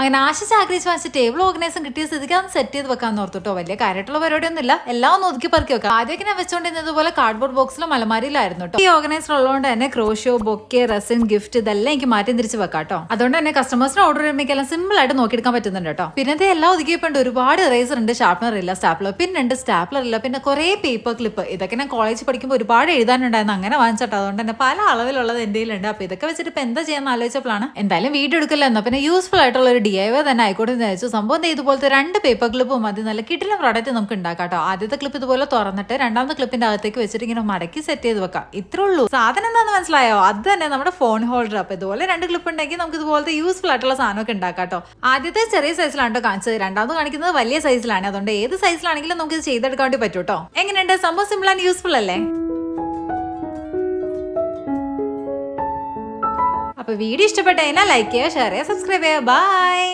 അങ്ങനെ ആശിച്ച് ആഗ്രഹിച്ച് വാങ്ങിച്ച ടേബിൾ ഓർഗനൈസും കിട്ടിയ സ്ഥിതിക്ക് അത് സെറ്റ് ചെയ്ത് വെക്കാൻ ഓർത്തിട്ടോ വലിയ കാര്യമായിട്ടുള്ള പരിപാടിയൊന്നും ഇല്ല എല്ലാം ഒന്ന് ഒതുക്കി പറക്കി വെക്കാം. ആദ്യമൊക്കെ ഞാൻ വെച്ചോണ്ടിരുന്നത് പോലെ കാർഡ്ബോർഡ് ബോക്സിലും അലമാരിയിലായിരുന്നു ഈ ഓർഗനൈസർ ഉള്ളതുകൊണ്ട് തന്നെ ക്രോഷോ ബൊക്കെ റെസിൻ ഗിഫ്റ്റ് ഇതെല്ലാം എനിക്ക് മാറ്റി തിരിച്ച് വെക്കാം കേട്ടോ അതുകൊണ്ട് തന്നെ കസ്റ്റമേഴ്സിന് ഓർഡർ ചെയ്യുമ്പോൾ സിമ്പിൾ ആയിട്ട് നോക്കിയെടുക്കാൻ പറ്റുന്നുണ്ട് കേട്ടോ പിന്നെ എല്ലാം ഒതുക്കിയപ്പോണ്ട് ഒരുപാട് റേസർ ഉണ്ട്. ഷാർപ്പനർ ഇല്ല സ്റ്റാപ്ലർ പിന്നെ ഉണ്ട് സ്റ്റാപ്ലർ ഇല്ല. പിന്നെ കുറേ പേപ്പർ ക്ലിപ്പ് ഇതൊക്കെ ഞാൻ കോളേജ് പഠിക്കുമ്പോൾ ഒരുപാട് എഴുതാനുണ്ടായിരുന്നു. അങ്ങനെ വാങ്ങിച്ചിട്ടോ. അതുകൊണ്ട് തന്നെ പല അളവിലുള്ളത് എന്റെ ഉണ്ട് അപ്പൊ ഇതൊക്കെ വെച്ചിട്ട് ഇപ്പൊ എന്താ ചെയ്യാൻ ആലോചിച്ചപ്പോഴാണ് എന്തായാലും വീഡിയോ എടുക്കില്ല. എന്നാ പിന്നെ യൂസ്ഫുൾ ആയിട്ടുള്ള ഒരു ഡി ഐ വൈ തന്നെ ആയിക്കോട്ടെ എന്ന് വിചാരിച്ചു. സംഭവം ഇതുപോലത്തെ രണ്ട് പേപ്പർ ക്ലിപ്പും മതി. നല്ല കിട്ടിലും പ്രോഡക്റ്റ് നമുക്ക് ഉണ്ടാക്കാം കേട്ടോ ആദ്യത്തെ ക്ലിപ്പ് ഇതുപോലെ തുറന്നിട്ട് രണ്ടാമത്തെ ക്ലിപ്പിന്റെ അകത്തേക്ക് വെച്ചിട്ട് ഇങ്ങനെ മടക്കി സെറ്റ് ചെയ്ത് വെക്കാം. ഇത്രേ ഉള്ളൂ. സാധനം എന്താണെന്ന് മനസ്സിലായോ? അത് തന്നെ നമ്മുടെ ഫോൺ ഹോൾഡർ അപ്പൊ ഇതുപോലെ രണ്ട് ക്ലിപ്പ് ഉണ്ടെങ്കിൽ നമുക്ക് ഇതുപോലത്തെ യൂസ്ഫുൾ ആയിട്ടുള്ള സാധനമൊക്കെ ഉണ്ടാക്കാം കേട്ടോ ആദ്യത്തെ ചെറിയ സൈസിലാണ് കാണിച്ചത്. രണ്ടാമത് കാണിക്കുന്നത് വലിയ സൈസിലാണ് അതുകൊണ്ട് ഏത് സൈസിലാണെങ്കിലും നമുക്ക് ഇത് ചെയ്തെടുക്കാൻ വേണ്ടി പറ്റും കേട്ടോ എങ്ങനെയുണ്ട്? സംഭവം സിമ്പിൾ ആൻഡ് യൂസ്ഫുൾ അല്ലേ? അപ്പൊ വീഡിയോ ഇഷ്ടപ്പെട്ട ലൈക്ക് ചെയ്യുക ഷെയർ ചെയ്യുക സബ്സ്ക്രൈബ് ചെയ്യുക. ബൈ